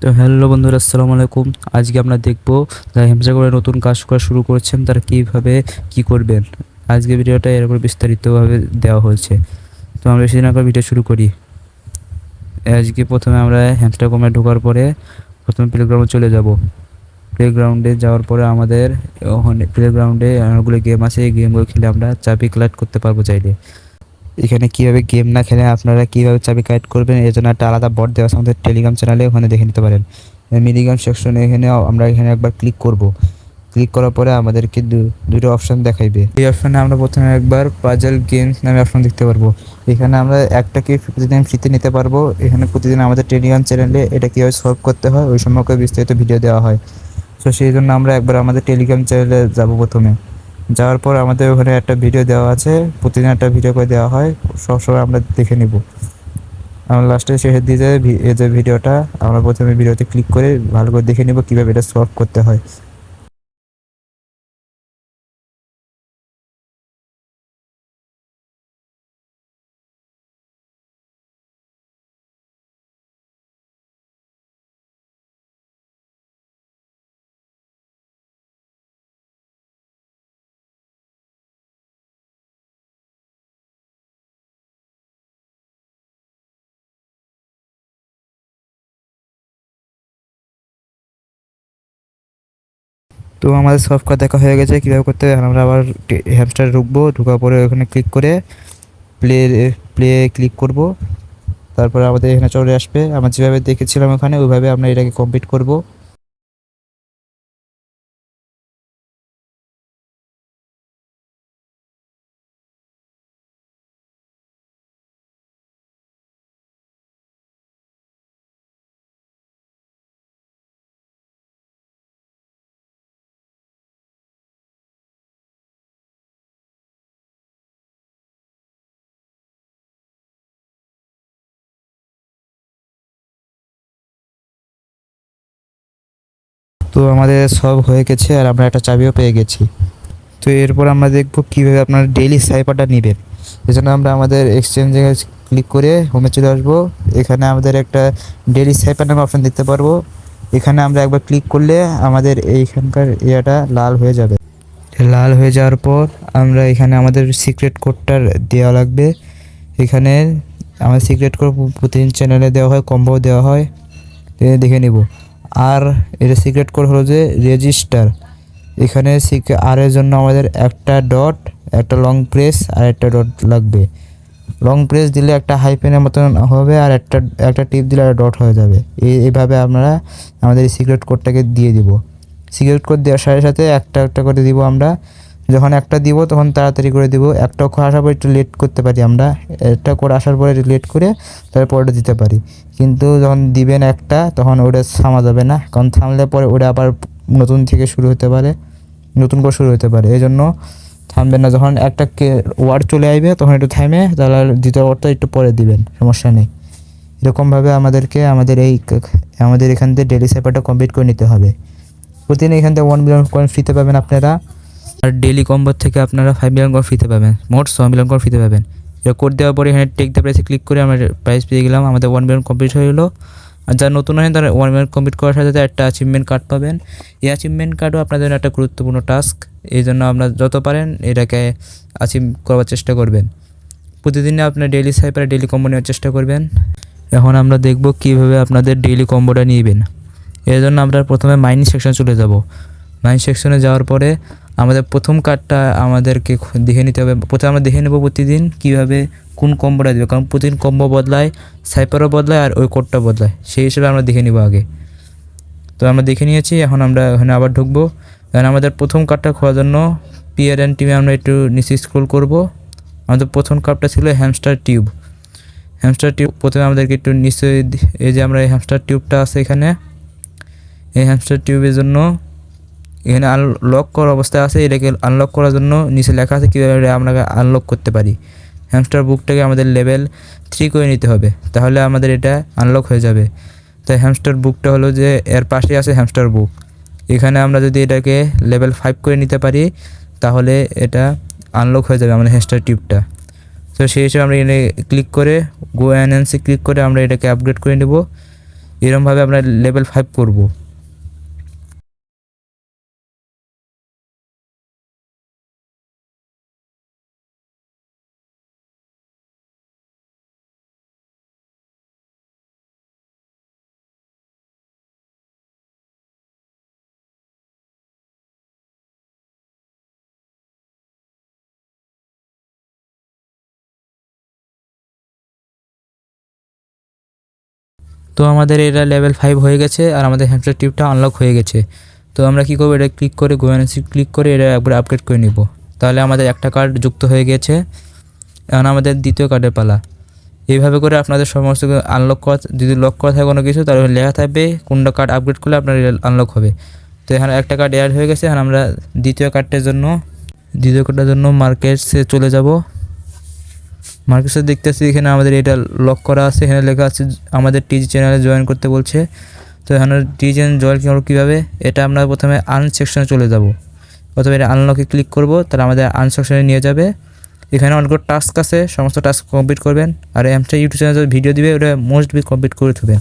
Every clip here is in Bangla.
তো হ্যালো বন্ধুরা, আসসালামু আলাইকুম। আজকে আমরা দেখব যারা হেমসা করে নতুন কাজ করা শুরু করছেন, তারা কীভাবে কি করবেন। আজকে ভিডিওটা এর উপর বিস্তারিতভাবে দেওয়া হয়েছে। তো আমরা বেশি দিন আগে ভিডিও শুরু করি। আজকে প্রথমে আমরা হ্যামস্টার কমে ঢোকার পরে প্রথমে প্লেগ্রাউন্ডে চলে যাব। প্লেগ্রাউন্ডে যাওয়ার পরে আমাদের প্লেগ্রাউন্ডে অনেকগুলো গেম আছে, এই গেমগুলো খেলে আমরা চাবি কালেক্ট করতে পারব চাইলে। এখানে কীভাবে গেম না খেলে আপনারা কীভাবে চাবি কালেক্ট করবেন, এর জন্য একটা আলাদা বট দেওয়া আছে আমাদের টেলিগ্রাম চ্যানেলে ওখানে দেখে নিতে পারেন। মিনিগ্রাম সেকশনে এখানে আমরা এখানে একবার ক্লিক করব। ক্লিক করার পরে আমাদেরকে দুটো অপশন দেখাইবে। এই অপশানে আমরা প্রথমে একবার পাজল গেমস নামে অপশন দেখতে পারব। এখানে আমরা একটাকে প্রতিদিন ফ্রিতে নিতে পারব। এখানে প্রতিদিন আমাদের টেলিগ্রাম চ্যানেলে এটা কীভাবে সলভ করতে হয়, ওই সম্পর্কে বিস্তারিত ভিডিও দেওয়া হয়। তো সেই জন্য আমরা একবার আমাদের টেলিগ্রাম চ্যানেলে যাব প্রথমে। যাওয়ার পর আমাদের ওখানে একটা ভিডিও দেওয়া আছে, প্রতিদিন একটা ভিডিও করে দেওয়া হয়, সবসময় আমরা দেখে নিব। আমরা লাস্টে শেষের এই যে ভিডিওটা আমরা প্রথমে ভিডিওতে ক্লিক করে ভালো করে দেখে নিব কীভাবে এটা সলভ করতে হয়। তো আমাদের সফট করা দেখা হয়ে গেছে, কীভাবে করতে হবে? আমরা আবার হ্যামস্টার ঢুকবো, ঢুকার পরে ওখানে ক্লিক করে প্লে প্লে ক্লিক করব। তারপরে আমাদের এখানে চলে আসবে। আমরা যেভাবে দেখেছিলাম ওখানে, ওইভাবে আমরা এটাকে কমপ্লিট করব। তো আমাদের সব হয়ে গেছে আর আমরা একটা চাবিও পেয়ে গেছি। তো এরপর আমরা দেখব কীভাবে আপনার ডেইলি সাইপারটা নেবেন। এজন্য আমরা আমাদের এক্সচেঞ্জে ক্লিক করে হোমে চলে আসব। এখানে আমাদের একটা ডেইলি সাইপার নামে অপশন দিতে পারব। এখানে আমরা একবার ক্লিক করলে আমাদের এইখানকার ইয়েটা লাল হয়ে যাবে। লাল হয়ে যাওয়ার পর আমরা এখানে আমাদের সিক্রেট কোডটা দেওয়া লাগবে। এখানে আমাদের সিক্রেট কোড প্রতিদিন চ্যানেলে দেওয়া হয় কম্বো দেওয়া হয়। দেখে নিব। আর এটা সিক্রেট কোড হলো যে রেজিস্টার। এখানে আর এর জন্য আমাদের একটা ডট, একটা লং প্রেস আর একটা ডট লাগবে। লং প্রেস দিলে একটা হাইপেনের মতন হবে আর একটা একটা টিপ দিলে একটা ডট হয়ে যাবে। এই, এইভাবে আমরা আমাদের এই সিক্রেট কোডটাকে দিয়ে দিব। সিক্রেট কোড দেওয়ার সাথে সাথে একটা একটা করে দিব আমরা। যখন একটা দিব, তখন তাড়াতাড়ি করে দিব। একটা অক্ষর আসার পর একটু লেট করতে পারি আমরা। একটা করে আসার পরে লেট করে তারপরে দিতে পারি। কিন্তু যখন দিবেন একটা, তখন ওটা থামা যাবে না। কারণ থামলে পরে ওটা আবার নতুন থেকে শুরু হতে পারে। নতুন করে শুরু হতে পারে। এই জন্য থামবেন না। যখন একটা ওয়ার্ড চলে আসবে, তখন একটু থামে তাহলে দ্বিতীয় ওয়ার্ডটা একটু পরে দিবেন। সমস্যা নেই। এরকমভাবে আমাদেরকে আমাদের এই আমাদের এখান থেকে ডেলি সেপারটা কমপ্লিট করে নিতে হবে। প্রতিদিন এখান থেকে ওয়ান মিলিয়ন কয়েন ফ্রিতে পাবেন আপনারা। আর ডেলি কম্বোর থেকে আপনারা ফাইভ মিলিয়ন কয়েন ফ্রিতে পাবেন। মোট ছ মিলিয়ন কয়েন ফ্রিতে পাবেন। এটা কোড দেওয়ার পরে এখানে টেক দ্য প্রাইসে ক্লিক করে আমরা প্রাইস পেয়ে গেলাম। আমাদের ওয়ান মিলিয়ন কমপ্লিট হয়ে গেলো। আর যারা নতুন হয় তারা ওয়ান মিলিয়ন কমপ্লিট করার সাথে সাথে একটা অ্যাচিভমেন্ট কার্ড পাবেন। এই অ্যাচিভমেন্ট কার্ডও আপনাদের জন্য একটা গুরুত্বপূর্ণ টাস্ক এই জন্য আপনারা যত পারেন এটাকে অ্যাচিভ করার চেষ্টা করবেন। প্রতিদিনে আপনার ডেইলি সাইপারে ডেইলি কম্বো নেওয়ার চেষ্টা করবেন। এখন আমরা দেখব কীভাবে আপনাদের ডেইলি কম্বোটা নিবেন। এর জন্য আমরা প্রথমে মাইনিং সেকশন চলে যাব। মাইনিং সেকশনে যাওয়ার পরে আমাদের প্রথম কার্ডটা আমাদেরকে দেখে নিতে হবে। প্রথমে আমরা দেখে নেব প্রতিদিন কীভাবে কোন কম্বোটা দেবে। কারণ প্রতিদিন কম্বো বদলায় সাইপারও বদলায় আর ওই কোডটা বদলায়। সেই হিসেবে আমরা দেখে নিব আগে। তো আমরা দেখে নিয়েছি, এখন আমরা ওখানে আবার ঢুকবো। এখন আমাদের প্রথম কার্ডটা খোলার জন্য পিয়ার অ্যান্ড টিমে আমরা একটু নিচে স্ক্রোল করব। আমাদের প্রথম কার্ডটা ছিল হ্যামস্টার টিউব হ্যামস্টার টিউব প্রথমে আমাদেরকে একটু নিচে এই যে আমরা এই হ্যামস্টার টিউবটা আছে এখানে। এই হ্যামস্টার টিউবের জন্য এখানে আনলক করার অবস্থায় আছে, এটাকে আনলক করার জন্য নিচে লেখা আছে কীভাবে এটা আমরা আনলক করতে পারি। হ্যামস্টার বুকটাকে আমাদের লেভেল থ্রি করে নিতে হবে, তাহলে আমাদের এটা আনলক হয়ে যাবে। তাই হ্যামস্টার বুকটা হলো যে, এর পাশে আছে হ্যামস্টার বুক এখানে আমরা যদি এটাকে লেভেল ফাইভ করে নিতে পারি, তাহলে এটা আনলক হয়ে যাবে আমাদের হ্যামস্টার টিউবটা তো সেই হিসেবে আমরা এখানে ক্লিক করে গো অ্যান্যান্সে ক্লিক করে আমরা এটাকে আপগ্রেড করে নেব। এরমভাবে আমরা লেভেল ফাইভ করব। তো আমাদের এটা লেভেল ফাইভ হয়ে গেছে আর আমাদের হ্যামস্টার টিপটা আনলক হয়ে গেছে। তো আমরা কী করব, এটা ক্লিক করে গোয়েন্সি ক্লিক করে এটা একবার আপগ্রেড করে নিব। তাহলে আমাদের একটা কার্ড যুক্ত হয়ে গেছে। এখন আমাদের দ্বিতীয় কার্ডের পালা। এইভাবে করে আপনাদের সমস্ত আনলক করা, যদি লক করা থাকে কোনো কিছু, তাহলে লেখা থাকবে, কোনটা কার্ড আপগ্রেড করলে আপনার আনলক হবে। তো এখানে একটা কার্ড অ্যাড হয়ে গেছে, এখন আমরা দ্বিতীয় কার্ডটার জন্য, দ্বিতীয় কার্ডটার জন্য মার্কেটসে চলে যাব। মার্কেটসে দেখতেছি এখানে আমাদের এটা লক করা আছে। এখানে লেখা আছে, আমাদের টিজি চ্যানেলে জয়েন করতে বলছে। তো এখানে টিজি চ্যানেল জয়েন করব কীভাবে? এটা আমরা প্রথমে আর্ন সেকশনে চলে যাব। প্রথমে এটা আনলকে ক্লিক করব, তাহলে আমাদের আর্ন সেকশনে নিয়ে যাবে। এখানে অনেকগুলো টাস্ক আছে, সমস্ত টাস্ক কমপ্লিট করবেন। আর এমটা ইউটিউব চ্যানেলে ভিডিও দিবে, ওটা মোস্ট বি কমপ্লিট করে থাকবেন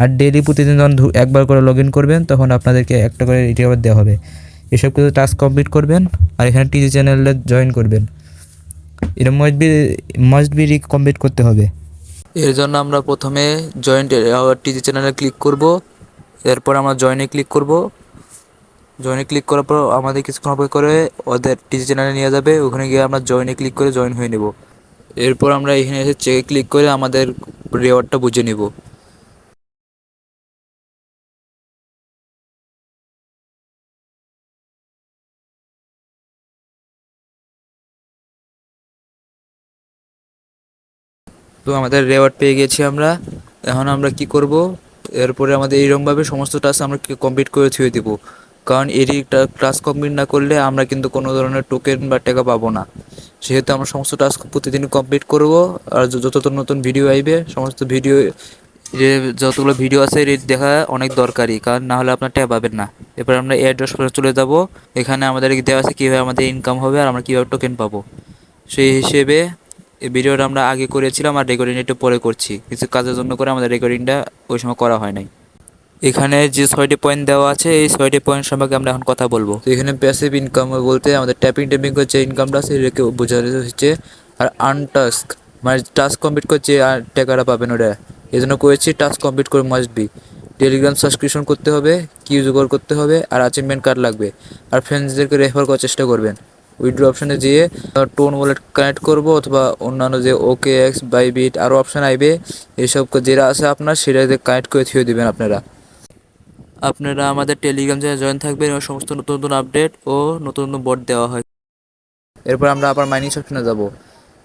আর ডেলি প্রতিদিন যখন একবার করে লগ ইন করবেন, তখন আপনাদেরকে একটা করে রিটার্ন দেওয়া হবে। এসব কিছু টাস্ক কমপ্লিট করবেন, আর এখানে টিজি চ্যানেলে জয়েন করবেন। এটা must be must be complete করতে হবে। এর জন্য আমরা প্রথমে জয়েন্ট টিজি চ্যানেলে ক্লিক করব। এরপর আমরা জয়েনে ক্লিক করব। জয়েনে ক্লিক করার পর আমাদের কিছুক্ষণ অপেক্ষা করে ওদের টিজি চ্যানেলে নিয়ে যাবে। ওখানে গিয়ে আমরা জয়েনে ক্লিক করে জয়েন হয়ে নেব। এরপর আমরা এখানে এসে চেক ক্লিক করে আমাদের রেওয়ার্ডটা বুঝে নেব। তো আমাদের রেওয়ার্ড পেয়ে গেছি আমরা। এখন আমরা কি করব? এরপরে আমাদের এইরকমভাবে সমস্ত টাস্ক আমরা কমপ্লিট করে থুয়ে দেবো। কারণ এরই ক্লাস কমপ্লিট না করলে আমরা কিন্তু কোনো ধরনের টোকেন বা টাকা পাবো না। সেহেতু আমরা সমস্ত টাস্ক প্রতিদিন কমপ্লিট করব। আর যত নতুন ভিডিও আইবে, সমস্ত ভিডিও যে যতগুলো ভিডিও আছে, এর দেখা অনেক দরকারি। কারণ না হলে আপনার ট্যাব পাবেন না। এরপর আমরা অ্যাড্রেস চলে যাব। এখানে আমাদের দেওয়া আছে কীভাবে আমাদের ইনকাম হবে আর আমরা কীভাবে টোকেন পাবো। সেই হিসেবে এই ভিডিওটা আমরা আগে করেছিলাম আর রেকর্ডিং একটু পরে করছি। কিছু কাজের জন্য করে আমাদের রেকর্ডিংটা ওই সময় করা হয় নাই। এখানে যে ছয়টি পয়েন্ট দেওয়া আছে, এই ছয়টি পয়েন্ট সম্পর্কে আমরা এখন কথা বলব। তো এখানে প্যাসিভ ইনকাম বলতে আমাদের ট্যাপিং ট্যাপিং করছে ইনকামটা আছে এটাকে বোঝানো হচ্ছে। আর আনটাস্ক মানে টাস্ক কমপ্লিট করছে আর টাকাটা পাবেন ওটা এই জন্য করেছি টাস্ক কমপ্লিট করে মাস্ট বি টেলিগ্রাম সাবস্ক্রিপশন করতে হবে কিউ জোগাড় করতে হবে, আর অ্যাচিভমেন্ট কার্ড লাগবে। আর ফ্রেন্ডসদেরকে রেফার করার চেষ্টা করবেন। উইড্রো অপশানে যেয়ে টোন ওয়ালেট কানেক্ট করব অথবা অন্যান্য যে ওকে এক্স বাইবিট আরও অপশান আইবে এইসব যেটা আছে আপনার সেটাতে কানেক্ট করে থিয়ে দেবেন আপনারা। আপনারা আমাদের টেলিগ্রাম চ্যানেলে জয়েন থাকবেন এবং সমস্ত নতুন নতুন আপডেট ও নতুন নতুন বোর্ড দেওয়া হয়। এরপর আমরা আবার মাইনিং সেকশনে যাব।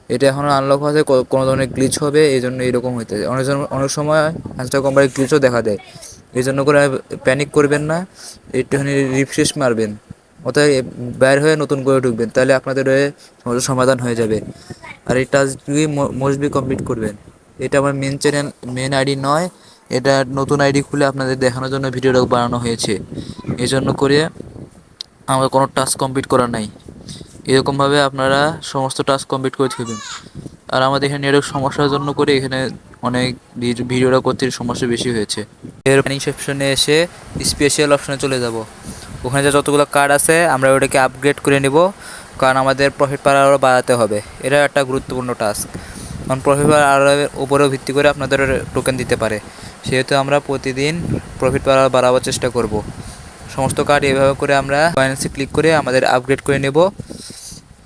এটা এখনও আনলক হতে কোনো ধরনের গ্লিচ হবে এই জন্য এরকম হইতে অনেক জন- অনেক সময় হ্যান্ডস্টার কোম্পানির গ্লিচও দেখা দেয়। এই জন্য করে প্যানিক করবেন না, একটুখানি রিফ্রেশ মারবেন। অর্থাৎ বাইর হয়ে নতুন করে ঢুকবেন, তাহলে আপনাদের সমস্যার সমাধান হয়ে যাবে। আর এই টাস্কগুলি মোস্টলি কমপ্লিট করবেন। এটা আমার মেন চ্যানেল মেন আইডি নয়, এটা নতুন আইডি খুলে আপনাদের দেখানোর জন্য ভিডিওটা বানানো হয়েছে। এই জন্য করে আমার কোনো টাস্ক কমপ্লিট করা নাই। এরকমভাবে আপনারা সমস্ত টাস্ক কমপ্লিট করে থাকবেন আর আমাদের এখানে এরকম সমস্যার জন্য করে এখানে অনেক ভিড- ভিডিওটা করতে সমস্যা বেশি হয়েছে। এর সেকশনে এসে স্পেশাল অপশনে চলে যাব। ওখানে যে যতগুলো কার্ড আছে, আমরা ওটাকে আপগ্রেড করে নেব। কারণ আমাদের প্রফিট পার আরও বাড়াতে হবে। এটা একটা গুরুত্বপূর্ণ টাস্ক কারণ প্রফিট পার আওয়ারের উপরেও ভিত্তি করে আপনাদের টোকেন দিতে পারে। সেহেতু আমরা প্রতিদিন প্রফিট পার বাড়াবার চেষ্টা করব। সমস্ত কার্ড এভাবে করে আমরা ফাইন্যান্সে ক্লিক করে আমাদের আপগ্রেড করে নেব।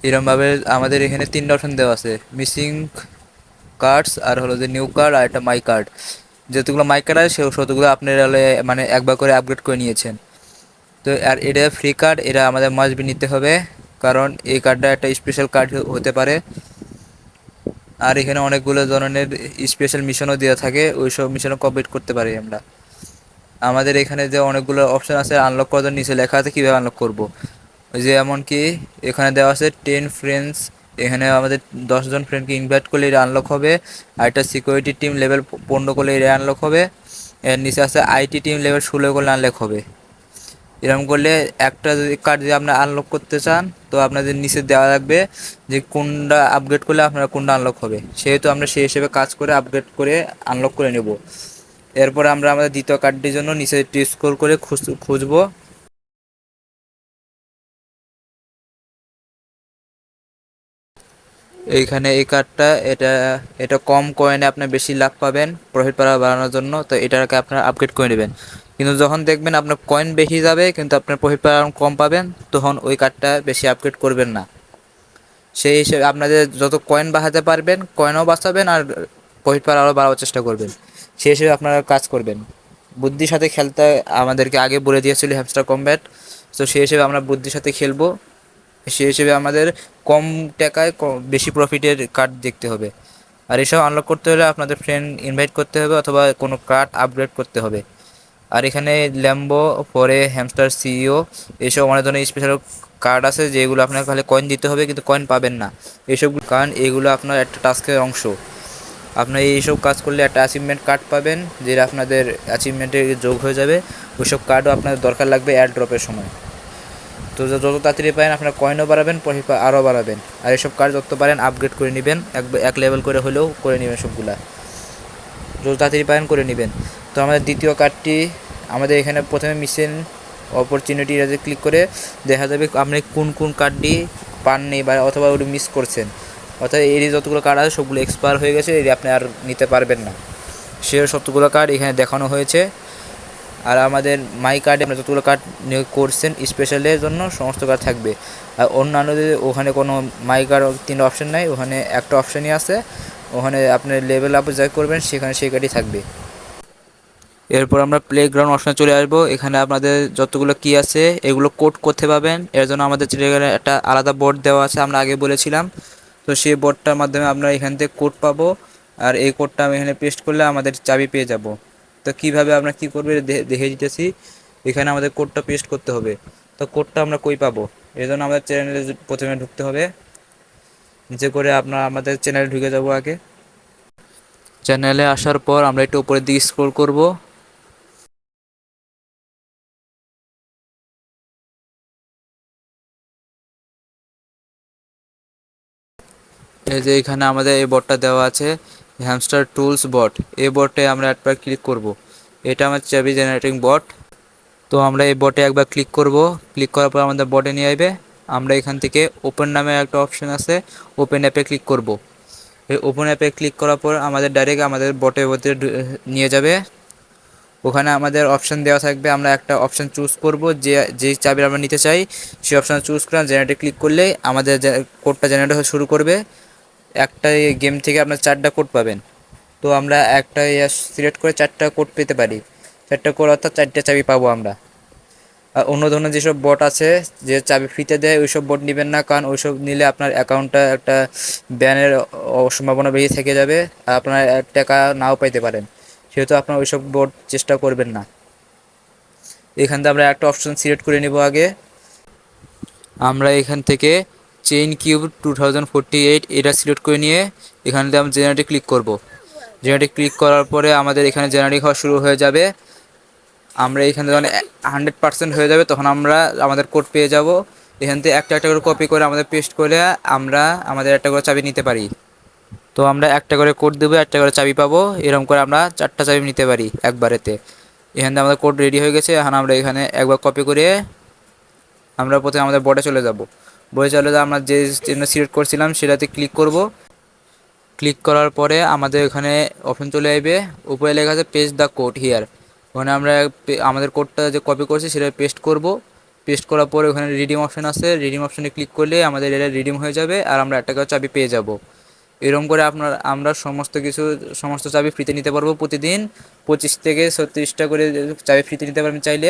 এরমভাবে আমাদের এখানে তিনটা অপশন দেওয়া আছে। মিসিং কার্ডস আর হলো যে নিউ কার্ড আর একটা মাই কার্ড যেতগুলো মাই কার্ড আছে, সে সতগুলো আপনারা মানে একবার করে আপগ্রেড করে নিয়েছেন। তো আর এটা ফ্রি কার্ড এটা আমাদের মাস্ট বি নিতে হবে, কারণ এই কার্ডটা একটা স্পেশাল কার্ড হতে পারে। আর এখানে অনেকগুলো ধরনের স্পেশাল মিশনও দেওয়া থাকে ওই সব মিশনও কমপ্লিট করতে পারি আমরা। আমাদের এখানে যে অনেকগুলো অপশান আছে আনলক করার নিচে লেখা আছে কীভাবে আনলক করব। যে এমনকি এখানে দেওয়া আছে টেন ফ্রেন্ডস এখানে আমাদের দশজন ফ্রেন্ডকে ইনভাইট করলে এটা আনলক হবে, আর একটা সিকিউরিটি টিম লেভেল পনেরো করলে এটা আনলক হবে, এর নিচে আছে আইটি টিম লেভেল ষোলো করলে আনলক হবে। এরকম করলে একটা যদি কার্ড যদি আপনারা আনলক করতে চান, তো আপনাদের নিচে দেওয়া লাগবে যে কোনটা আপগ্রেড করলে আপনারা কোনটা আনলক হবে। সেহেতু আমরা সেই হিসেবে কাজ করে আপগ্রেড করে আনলক করে নেব। এরপরে আমরা আমাদের দ্বিতীয় কার্ডটির জন্য নিচে স্ক্রল করে খুঁজ- খুঁজবো। এইখানে এই কার্ডটা এটা এটা কম কয়েনে আপনি বেশি লাভ পাবেন প্রফিট পাওয়া বাড়ানোর জন্য। তো এটাকে আপনারা আপগ্রেড করে নেবেন। কিন্তু যখন দেখবেন আপনার কয়েন বেশি যাবে, কিন্তু আপনার প্রফিট পার কম পাবেন, তখন ওই কার্ডটা বেশি আপগ্রেড করবেন না। সেই হিসেবে আপনাদের যত কয়েন বাঁচাতে পারবেন কয়েনও বাঁচাবেন আর প্রফিট পাওয়ার আরও বাড়াবার চেষ্টা করবেন। সেই হিসেবে আপনারা কাজ করবেন। বুদ্ধির সাথে খেলতে আমাদেরকে আগে বলে দিয়েছিল হ্যামস্টার কমব্যাট তো সেই হিসেবে আমরা বুদ্ধির সাথে খেলব। সেই হিসেবে আমাদের কম টাকায় বেশি প্রফিটের কার্ড দেখতে হবে। আর এসব আনলক করতে হলে আপনাদের ফ্রেন্ড ইনভাইট করতে হবে, অথবা কোনো কার্ড আপগ্রেড করতে হবে। আর এখানে ল্যাম্বো পরে হ্যামস্টার সিইও এসব অনেক ধরনের স্পেশাল কার্ড আছে যেগুলো আপনাকে খালি কয়েন দিতে হবে কিন্তু কয়েন পাবেন না। এইসব কারণ এগুলো আপনার একটা টাস্কের অংশ। আপনার এইসব কাজ করলে একটা অ্যাচিভমেন্ট কার্ড পাবেন, যেটা আপনাদের অ্যাচিভমেন্টে যোগ হয়ে যাবে। ওইসব কার্ডও আপনাদের দরকার লাগবে অ্যাড ড্রপের সময়। তো যত তাড়াতাড়ি পারেন আপনার কয়েনও বাড়াবেন আরও বাড়াবেন। আর এসব কার্ড যত পারেন আপগ্রেড করে নেবেন, এক এক লেভেল করে হলেও করে নেবেন সবগুলা। যত তাড়াতাড়ি পারেন করে নেবেন। তো আমাদের দ্বিতীয় কার্ডটি আমাদের এখানে প্রথমে মিশন অপরচুনিটি এটাতে ক্লিক করে দেখা যাবে আপনি কোন কোন কার্ডটি পাননি বা অথবা ওটি মিস করছেন। অর্থাৎ এর যতগুলো কার্ড আছে সবগুলো এক্সপায়ার হয়ে গেছে, এটি আপনি আর নিতে পারবেন না। সে সবগুলো কার্ড এখানে দেখানো হয়েছে। আর আমাদের মাই কার্ডে আপনার যতগুলো কার্ড করছেন স্পেশালের জন্য সমস্ত কার্ড থাকবে। আর অন্যান্যদের ওখানে কোনো মাই কার্ড তিনটা অপশন নাই, ওখানে একটা অপশনই আছে। ওখানে আপনি লেভেল আপ যা করবেন, সেখানে সেই কার্ডই থাকবে। এরপর আমরা প্লে গ্রাউন্ড অপশনে চলে আসব। এখানে আপনাদের যতগুলো কি আছে, এগুলো কোড করতে পাবেন এর জন্য আমাদের টেলিগ্রামে একটা আলাদা বোর্ড দেওয়া আছে, আমরা আগে বলেছিলাম। তো সেই বোর্ডটার মাধ্যমে আমরা এখান থেকে কোড পাবো। আর এই কোডটা আমি এখানে পেস্ট করলে আমাদের চাবি পেয়ে যাব। তো কীভাবে আমরা কি করবে দেখে দিতেছি। এখানে আমাদের কোডটা পেস্ট করতে হবে। তো কোডটা আমরা কই পাবো? এই জন্য আমাদের চ্যানেলে প্রথমে ঢুকতে হবে। নিচে করে আপনার আমাদের চ্যানেলে ঢুকে যাব আগে। চ্যানেলে আসার পর আমরা একটু উপরের দিকে স্ক্রল করব। এই যে এখানে আমাদের এই বটটা দেওয়া আছে হ্যামস্টার টুলস বট এই বটে আমরা একবার ক্লিক করব। এটা আমার চাবি জেনারেটিং বট তো আমরা এই বটে একবার ক্লিক করব। ক্লিক করার পর আমাদের বটে নিয়ে আসবে। আমরা এখান থেকে ওপেন নামে একটা অপশন আছে ওপেন অ্যাপে ক্লিক করব। এই ওপেন অ্যাপে ক্লিক করার পর আমাদের ডাইরেক্ট আমাদের বটের মধ্যে নিয়ে যাবে। ওখানে আমাদের অপশন দেওয়া থাকবে। আমরা একটা অপশন চুজ করব। যে যে চাবি আমরা নিতে চাই, সেই অপশন চুজ করে জেনারেটে ক্লিক করলে আমাদের কোডটা জেনারেট শুরু করবে। একটা গেম থেকে আপনার চারটা কোড পাবেন। তো আমরা একটা সিলেক্ট করে চারটা কোড পেতে পারি। চারটা কোড অর্থাৎ চারটে চাবি পাবো আমরা। আর অন্য ধরনের যেসব বট আছে, যে চাবি ফ্রিতে দেয়, ওইসব বট নেবেন না, কারণ ওইসব নিলে আপনার অ্যাকাউন্টটা একটা ব্যানের সম্ভাবনা বেশি থেকে যাবে, আর আপনার টাকা নাও পাইতে পারেন। সেহেতু আপনার ওইসব বোর্ড চেষ্টা করবেন না। এখান থেকে আমরা একটা অপশন সিলেক্ট করে নিব আগে। আমরা এখান থেকে chain cube two thousand forty eight এটা সিলেক্ট করে নিয়ে এখান আমরা জেনারেটে ক্লিক করব। জেনারেটে ক্লিক করার পরে আমাদের এখানে জেনারেটিং হওয়া শুরু হয়ে যাবে। আমরা এখানে যখন হান্ড্রেড পার্সেন্ট হয়ে যাবে তখন আমরা আমাদের কোড পেয়ে যাব। এখান থেকে একটা একটা করে কপি করে আমাদের পেস্ট করে আমরা আমাদের একটা করে চাবি নিতে পারি। তো আমরা একটা করে কোড দেবো, একটা করে চাবি পাবো এরকম করে আমরা চারটা চাবি নিতে পারি একবারেতে। এখান থেকে আমাদের কোড রেডি হয়ে গেছে, এখন আমরা এখানে একবার কপি করে আমরা প্রথমে আমাদের বোর্ডে চলে যাব। বোর্ডে চলে যা আমরা যে সিলেক্ট করছিলাম সেটাতে ক্লিক করব। ক্লিক করার পরে আমাদের এখানে অপশন চলে আসবে। উপরে লেখা আছে পেজ দ্য কোড হিয়ার ওখানে আমরা আমাদের কোডটা যে কপি করছি সেটা পেস্ট করব। পেস্ট করার পরে ওখানে রিডিম অপশন আছে। রিডিম অপশনে ক্লিক করলে আমাদের এটা রিডিম হয়ে যাবে আর আমরা একটা করে চাবি পেয়ে যাব। এরকম করে আপনার, আমরা সমস্ত কিছু, সমস্ত চাবি ফ্রিতে নিতে পারব প্রতিদিন। পঁচিশ থেকে ছত্রিশটা করে চাবি ফ্রিতে নিতে পারবেন চাইলে।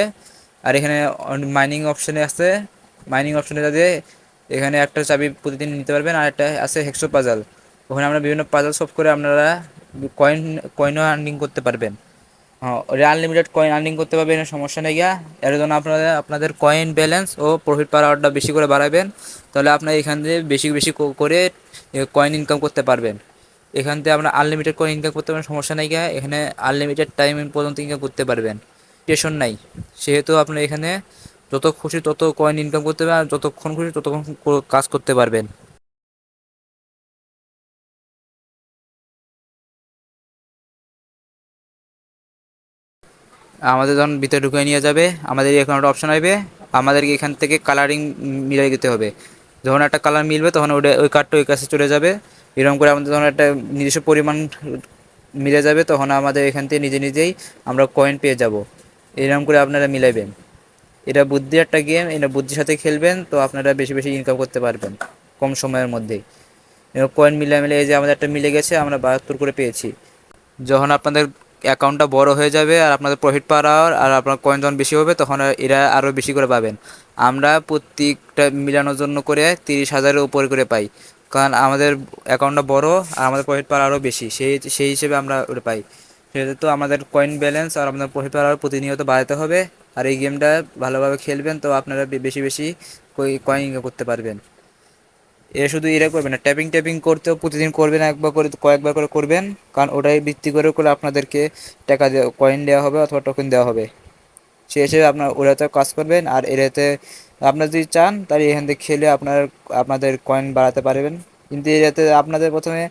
আর এখানে মাইনিং অপশনে আছে। মাইনিং অপশনে যাতে এখানে একটা চাবি প্রতিদিন নিতে পারবেন আর একটা আছে হেক্সো পাজাল ওখানে আমরা বিভিন্ন পাজাল সলভ করে আপনারা কয়েন কয়েনও আর্নিং করতে পারবেন। হ্যাঁ আনলিমিটেড কয়েন আর্নিং করতে পারবেন, সমস্যা নেই গিয়া। এর জন্য আপনারা, আপনাদের কয়েন ব্যালেন্স ও প্রফিট পার আওয়ারটা বেশি করে বাড়াবেন। তাহলে আপনারা এখান থেকে বেশি বেশি করে কয়েন ইনকাম করতে পারবেন। এখান থেকে আপনার আনলিমিটেড কয়েন ইনকাম করতে পারবেন, সমস্যা নেই গিয়া। এখানে আনলিমিটেড টাইম পর্যন্ত ইনকাম করতে পারবেন। টেনশন নাই। সেহেতু আপনার এখানে যত খুশি তত কয়েন ইনকাম করতে পারবেন আর যতক্ষণ খুশি ততক্ষণ কাজ করতে পারবেন। আমাদের যখন ভিতরে ঢুকিয়ে নিয়ে যাবে, আমাদের এখানে একটা অপশন আসবে, আমাদেরকে এখান থেকে কালারিং মিলাই দিতে হবে। যখন একটা কালার মিলবে তখন ওটা, ওই কার্ডটা ওই কাছে চলে যাবে। এরকম করে আমাদের যখন একটা নিজস্ব পরিমাণ মিলে যাবে, তখন আমাদের এখান থেকে নিজে নিজেই আমরা কয়েন পেয়ে যাব। এরকম করে আপনারা মিলাবেন এটা বুদ্ধির একটা গেম এটা বুদ্ধির সাথে খেলবেন তো আপনারা বেশি বেশি ইনকাম করতে পারবেন কম সময়ের মধ্যেই। কয়েন মিলে মিলে এই যে আমাদের একটা মিলে গেছে, আমরা বাহাত্তর করে পেয়েছি। যখন আপনাদের অ্যাকাউন্টটা বড় হয়ে যাবে আর আপনাদের প্রফিট পার আওয়ার আর আপনার কয়েন যখন বেশি হবে, তখন এরা আরও বেশি করে পাবেন। আমরা প্রত্যেকটা মিলানোর জন্য করে তিরিশ হাজারের উপরে করে পাই। কারণ আমাদের অ্যাকাউন্টটা বড় আর আমাদের প্রফিট পার আরও বেশি, সেই সেই হিসেবে আমরা ওটা পাই। সেহেতু আমাদের কয়েন ব্যালেন্স আর আমাদের প্রফিট পার প্রতিনিয়ত বাড়াতে হবে। আর এই গেমটা ভালোভাবে খেলবেন, তো আপনারা বেশি বেশি ইনকাম করতে পারবেন। এ শুধু এরা করবেন না ট্যাপিং ট্যাপিং করতেও প্রতিদিন করবেন, একবার করে, কয়েকবার করে করবেন, কারণ ওটাই ভিত্তি করে করে আপনাদেরকে টাকা দেওয়া কয়েন দেওয়া হবে অথবা টোকেন দেওয়া হবে। সে হিসেবে আপনার ওরাতে কাজ করবেন, আর এরাতে আপনার যদি চান, তাহলে এখান থেকে খেলে আপনার, আপনাদের কয়েন বাড়াতে পারবেন। কিন্তু এটাতে আপনাদের প্রথমে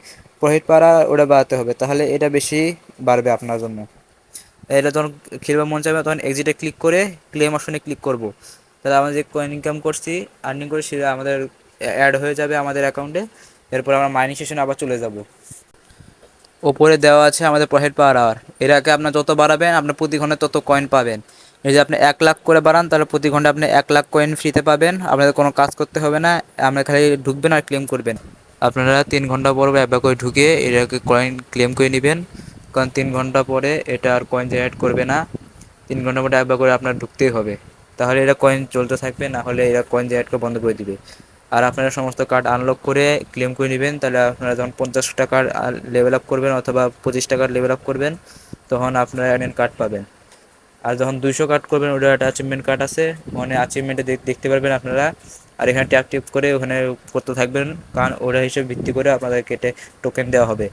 প্রফিট পাড়া ওটা বাড়াতে হবে, তাহলে এটা বেশি বাড়বে আপনার জন্য। এটা যখন খেলবে মন চাইবে তখন এক্সিটে ক্লিক করে ক্লেম অপশনে ক্লিক করব। তাহলে আমরা যে কয়েন ইনকাম করছি আর্নিং করে সেটা আমাদের অ্যাড হয়ে যাবে আমাদের অ্যাকাউন্টে এরপর আমরা মাইনিং সেশনে আবার চলে যাব। ওপরে দেওয়া আছে আমাদের প্রফিট পাওয়ার আওয়ার এরাকে আপনার যত বাড়াবেন আপনার প্রতি ঘন্টায় তত কয়েন পাবেন। এই যে আপনি এক লাখ করে বাড়ান, তাহলে প্রতি ঘণ্টা আপনি এক লাখ কয়েন ফ্রিতে পাবেন। আপনাদের কোনো কাজ করতে হবে না আপনার খালি ঢুকবেন আর ক্লেম করবেন। আপনারা তিন ঘণ্টা পর একবার করে ঢুকে এটাকে কয়েন ক্লেম করে নেবেন। কারণ তিন ঘণ্টা পরে এটা আর কয়েন জেনারেট করবে না। তিন ঘণ্টা পরে একবার করে আপনার ঢুকতেই হবে। তাহলে এরা কয়েন চলতে থাকবে, না হলে এরা কয়েন জেনারেট করে বন্ধ করে দিবে। আর আপনারা সমস্ত কার্ড আনলক করে ক্লেম করে নেবেন, তাহলে আপনারা যখন পঞ্চাশ টাকার লেভেল আপ করবেন অথবা পঁচিশ টাকার লেভেল আপ করবেন, তখন আপনারা অ্যাডেন কার্ড পাবেন। আর যখন দুইশো কার্ড করবেন ওটা একটা অ্যাচিভমেন্ট কার্ড আছে। মানে অ্যাচিভমেন্টে দেখতে পারবেন আপনারা। আর এখানে ট্যাপ টিপ করে ওখানে করতে থাকবেন, কারণ ওটা হিসেবে ভিত্তি করে আপনাদেরকে টোকেন দেওয়া হবে।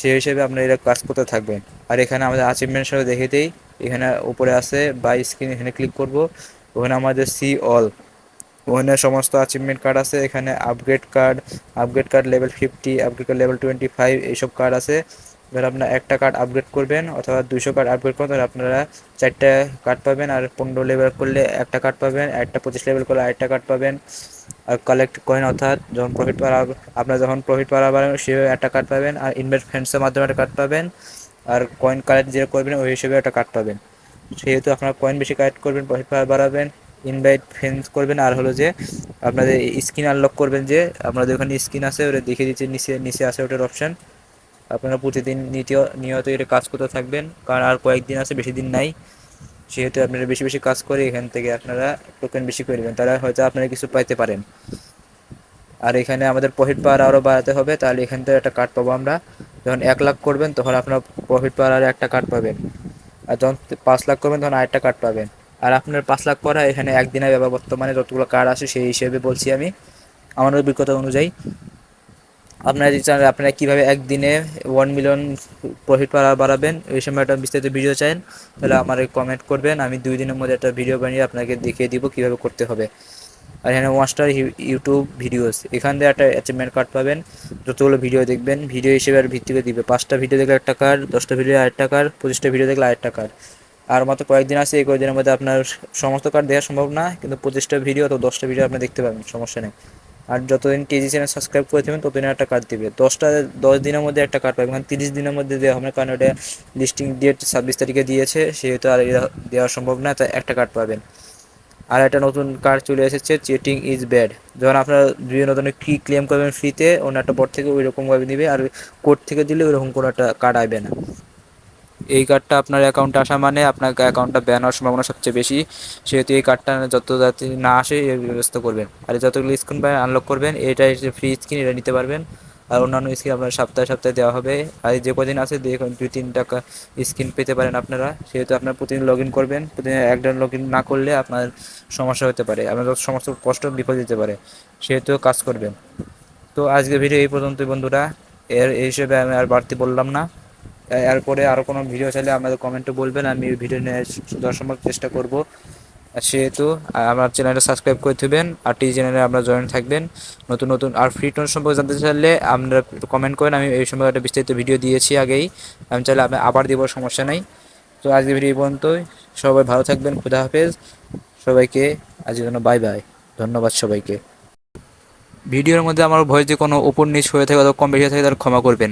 সেই হিসেবে আপনারা এটা কাজ করতে থাকবেন। আর এখানে আমাদের অ্যাচিভমেন্ট সব দেখে দিই। এখানে উপরে আছে বাই স্ক্রিন এখানে ক্লিক করব। ওখানে আমাদের সি অল ওখানে সমস্ত অ্যাচিভমেন্ট কার্ড আছে। এখানে upgrade card upgrade card level fifty upgrade card level twenty five এইসব কার্ড আছে। এবার আপনার একটা কার্ড আপগ্রেড করবেন অথবা দুশো কার্ড আপগ্রেড করবেন তাহলে আপনারা চারটে কার্ড পাবেন। আর পনেরো লেভেল করলে একটা কার্ড পাবেন একটা পঁচিশ লেভেল করলে আরেকটা কার্ড পাবেন। কালেক্ট কয়েন অর্থাৎ যখন প্রফিট পাওয়া আপনার যখন প্রফিট পাওয়া পাবেন সেভাবে একটা কার্ড পাবেন আর ইনভেস্ট ফ্রেন্ডসের মাধ্যমে একটা কার্ড পাবেন আর কয়েন কালেক্ট যে করবেন ওই হিসেবে একটা কার্ড পাবেন। সেহেতু আপনারা কয়েন বেশি কালেক্ট করবেন প্রফিট পাওয়া বাড়াবেন ইনভাইট ফ্রেন্ডস করবেন আর হলো যে আপনাদের স্ক্রিন আনলক করবেন যে আপনাদের ওখানে স্ক্রিন আছে, ওটা দেখে দিচ্ছে, নিচে নিচে আছে ওটার অপশান আপনারা প্রতিদিন নিত্য নিয়ত এটা কাজ করতে থাকবেন, কারণ আর কয়েকদিন আছে, বেশি দিন নাই। সেহেতু আপনারা বেশি বেশি কাজ করে এখান থেকে আপনারা টোকেন বেশি করে দেবেন তাহলে হয়তো আপনারা কিছু পাইতে পারেন। আর এখানে আমাদের প্রফিট পাওয়ার আরও বাড়াতে হবে, তাহলে এখান থেকে একটা কার্ড পাবো আমরা। যখন এক লাখ করবেন, তখন আপনার প্রফিট পাওয়ার আর একটা কার্ড পাবেন। আর যখন পাঁচ লাখ করবেন, তখন আরেকটা কার্ড পাবেন। আর আপনার পাঁচ লাখ করা এখানে একদিনের ব্যাপার বর্তমানে যতগুলো কার্ড আছে, সেই হিসেবে বলছি আমি। আমার অভিজ্ঞতা অনুযায়ী। আপনারা যদি চান, আপনারা কীভাবে একদিনে ওয়ান মিলিয়ন প্রফিট বাড়াবেন, এই সময় একটা বিস্তারিত ভিডিও চান তাহলে আমার কমেন্ট করবেন, আমি দুই দিনের মধ্যে একটা ভিডিও বানিয়ে আপনাকে দেখিয়ে দিব কীভাবে করতে হবে। আর এখানে ওয়ানস্টার ইউটিউব ভিডিওস এখান থেকে একটা অ্যাচিভমেন্ট কার্ড পাবেন, যতগুলো ভিডিও দেখবেন ভিডিও হিসেবে আর ভিত্তি করে দিবে। পাঁচটা ভিডিও দেখলে একটা কার্ড দশটা ভিডিও আরেকটা কার্ড পঁচিশটা ভিডিও দেখলে আরেকটা কার্ড আর মাত্র কয়েকদিন আছে, এই কয়েকদিনের মধ্যে আপনার সমস্ত কার্ড দেওয়া সম্ভব না, কিন্তু পঁচিশটা ভিডিও তো দশটা ভিডিও আপনি দেখতে পাবেন, সমস্যা নেই। আর যতদিন টিজি চ্যানেল সাবস্ক্রাইব করে দেবেন ততদিন একটা কার্ড দিবে। দশটা, দশ দিনের মধ্যে একটা কার্ড পাবেন কারণ তিরিশ দিনের মধ্যে দেওয়া হবে কারণ ওটা লিস্টিং ডেট ছাব্বিশ তারিখে দিয়েছে, সেহেতু আর দেওয়া সম্ভব না তাই একটা কার্ড পাবেন। আর একটা নতুন কার্ড চলে এসেছে চেটিং ইজ ব্যাড যখন আপনারা বিভিন্ন ধরনের কী ক্লেম করবেন ফ্রিতে অন্য একটা বট থেকে ওই রকমভাবে আর কোড থেকে দিলে ওইরকম কোনো একটা কার্ড আসবে না। এই কার্ডটা আপনার অ্যাকাউন্টে আসা মানে আপনার অ্যাকাউন্টটা ব্যান হওয়ার সম্ভাবনা সবচেয়ে বেশি। সেহেতু এই কার্ডটা যত যাতে না আসে, এর ব্যবস্থা করবেন। আর যতগুলো স্ক্রিন পাবেন আনলক করবেন, এটা ফ্রি স্ক্রিন এটা নিতে পারবেন। আর অন্যান্য স্কিন আপনার সপ্তাহে সপ্তাহে দেওয়া হবে। আর যে কদিন আছে দুই, তিন টাকা স্কিন পেতে পারেন আপনারা। সেহেতু আপনার প্রতিদিন লগ ইন করবেন। প্রতিদিন একদিন লগ ইন না করলে আপনার সমস্যা হতে পারে। আপনার সমস্ত কষ্ট, বিপদ দিতে পারে, সেহেতু কাজ করবেন। তো আজকে ভিডিও এই পর্যন্তই বন্ধুরা। এর এই হিসেবে আমি আর বাড়তি বললাম না। এরপরে আরও কোনো ভিডিও চাইলে আমাদের কমেন্টে বলবেন, আমি ভিডিও নিয়ে দর্শানোর চেষ্টা করব। সেহেতু আমার চ্যানেলটা সাবস্ক্রাইব করে দেবেন আর টি চ্যানেলে আপনারা জয়েন থাকবেন। নতুন নতুন, আর ফ্রি টোন সম্পর্কে জানতে চাইলে আপনারা কমেন্ট করেন, আমি এই সম্পর্কে একটা বিস্তারিত ভিডিও দিয়েছি আগেই। আমি চাইলে আমি আবার দেবো, সমস্যা নাই। তো আজকে ভিডিও পর্যন্তই। সবাই ভালো থাকবেন, খুদা হাফেজ। সবাইকে আজকের জন্য বাই বাই ধন্যবাদ সবাইকে। ভিডিওর মধ্যে আমার ভয়েস যে কোনো উপর নিচ হয়ে থাকে অথবা কম বেশি থাকে তার ক্ষমা করবেন।